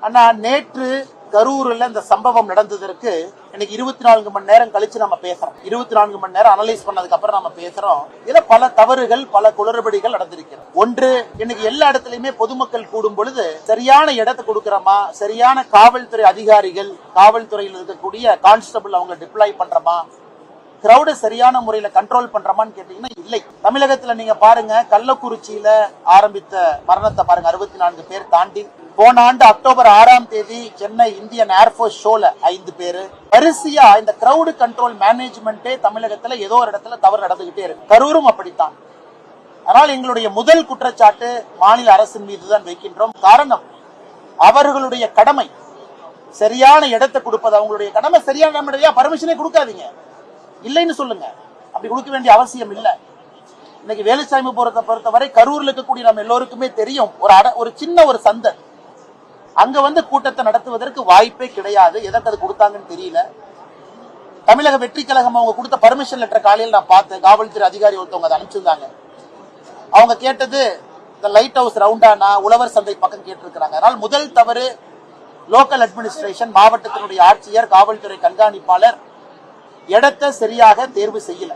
ஆனா நேற்று கரூர்ல இந்த சம்பவம் நடந்ததற்கு இன்னைக்கு இருபத்தி நான்கு மணி நேரம் கழிச்சு நம்ம பேசுறோம். இருபத்தி நான்கு மணி நேரம் அனலைஸ் பண்ணதுக்கு அப்புறம் நம்ம பேசுறோம். இதுல பல தவறுகள் பல குளறுபடிகள் நடந்திருக்கிறது ஒன்று இன்னைக்கு எல்லா இடத்துலயுமே பொதுமக்கள் கூடும் பொழுது சரியான இடத்தை கொடுக்கறோமா? சரியான காவல்துறை அதிகாரிகள் காவல்துறையில் இருக்கக்கூடிய கான்ஸ்டபிள் அவங்க டிப்ளாய் பண்றோமா? கிரௌடு சரியான முறையில கண்ட்ரோல் பண்றோமான்னு கேட்டீங்கன்னா இல்லை. தமிழகத்துல நீங்க பாருங்க கள்ளக்குறிச்சியில ஆரம்பித்த மரணத்தை பாருங்க அறுபத்தி நான்கு பேர் தாண்டி. போன ஆண்டு அக்டோபர் ஆறாம் தேதி சென்னை இந்தியன் ஏர்போர்ஸ் ஷோல ஐந்து பேரு. வரிசையா இந்த கிரௌடு கண்ட்ரோல் மேனேஜ்மெண்ட்டே தமிழகத்துல ஏதோ ஒரு இடத்துல தவறு நடந்துகிட்டே இருக்கு. கரூரும் அப்படித்தான். ஆனால் எங்களுடைய முதல் குற்றச்சாட்டு மாநில அரசின் மீதுதான் வைக்கின்றோம். காரணம் அவர்களுடைய கடமை சரியான இடத்தை கொடுப்பது. அவங்களுடைய கடமை சரியான இடம் பர்மிஷனே கொடுக்காதீங்க. இல்லைன்னு சொல்லுங்க. அப்படி கொடுக்க வேண்டிய அவசியம் இல்லை. இன்னைக்கு வேலுசாமி போறத பொறுத்தவரை கரூர்ல இருக்கக்கூடிய நம்ம எல்லோருக்குமே தெரியும். ஒரு அட ஒரு சின்ன ஒரு சந்தை. அங்க வந்து கூட்டத்தை நடத்துவதற்கு வாய்ப்பே கிடையாது. எதற்கு அது கொடுத்தாங்கன்னு தெரியல. தமிழக வெற்றி கழகம் அவங்க கொடுத்த பர்மிஷன் லெட்டர் காலையில் நான் பார்த்தேன். காவல்துறை அதிகாரி ஒருத்தவங்க அதை அனுப்பிச்சிருந்தாங்க. அவங்க கேட்டது இந்த லைட் ஹவுஸ் ரவுண்டானா உழவர் சந்தை பக்கம் கேட்டிருக்கிறாங்க. அதனால் முதல் தவறு லோக்கல் அட்மினிஸ்ட்ரேஷன் மாவட்டத்தினுடைய ஆட்சியர் காவல்துறை கண்காணிப்பாளர் இடத்தை சரியாக தேர்வு செய்யல.